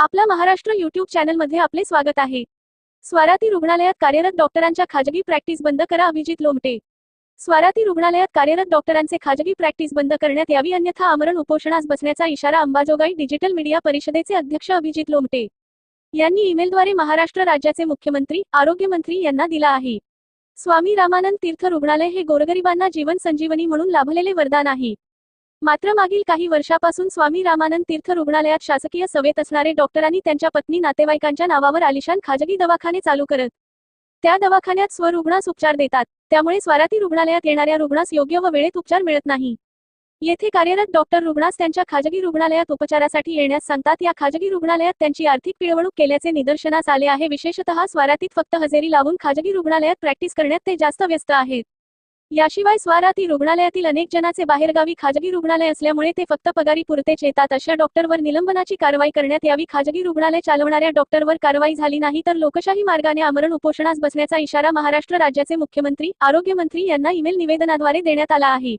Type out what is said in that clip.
आपला महाराष्ट्र युट्यूब चॅनलमध्ये आपले स्वागत आहे. स्वाराती रुग्णालयात कार्यरत डॉक्टरांच्या खाजगी प्रॅक्टिस बंद करा अभिजित लोमटे. स्वाराती रुग्णालयात कार्यरत डॉक्टरांचे खाजगी प्रॅक्टिस बंद करण्यात यावी अन्यथा आमरण उपोषणास बसण्याचा इशारा अंबाजोगाई डिजिटल मीडिया परिषदेचे अध्यक्ष अभिजित लोमटे यांनी ईमेलद्वारे महाराष्ट्र राज्याचे मुख्यमंत्री आरोग्यमंत्री यांना दिला आहे. स्वामी रामानंद तीर्थ रुग्णालय हे गोरगरिबांना जीवन संजीवनी म्हणून लाभलेले वरदान आहे. मात्र मागील काही वर्षापासून स्वामी रामानंद तीर्थ रुग्णालयात शासकीय सवेत असणारे डॉक्टरांनी त्यांच्या पत्नी नातेवाईकांच्या नावावर आलिशान खाजगी दवाखाने चालू करत. त्या दवाखान्यात स्वरुग्णास उपचार देतात. त्यामुळे स्वाराती रुग्णालयात येणाऱ्या रुग्णास योग्य व वेळेत उपचार मिळत नाही. येथे कार्यरत डॉक्टर रुग्णास त्यांच्या खाजगी रुग्णालयात उपचारासाठी येण्यास सांगतात. या खाजगी रुग्णालयात त्यांची आर्थिक पिळवणूक केल्याचे निदर्शनास आले आहे. विशेषतः स्वारातीत फक्त हजेरी लावून खाजगी रुग्णालयात प्रॅक्टिस करण्यात ते जास्त व्यस्त आहेत. याशिवाय स्वाराती रुग्णालयातील अनेक जणांचे बाहेरगावी खाजगी रुग्णालय असल्यामुळे ते फक्त पगारी पुरतेच येतात. अशा डॉक्टरवर निलंबनाची कारवाई करण्यात यावी. खाजगी रुग्णालय चालवणाऱ्या डॉक्टरवर कारवाई झाली नाही तर लोकशाही मार्गाने आमरण उपोषणास बसण्याचा इशारा महाराष्ट्र राज्याचे मुख्यमंत्री आरोग्यमंत्री यांना ईमेल निवेदनाद्वारे देण्यात आला आहे.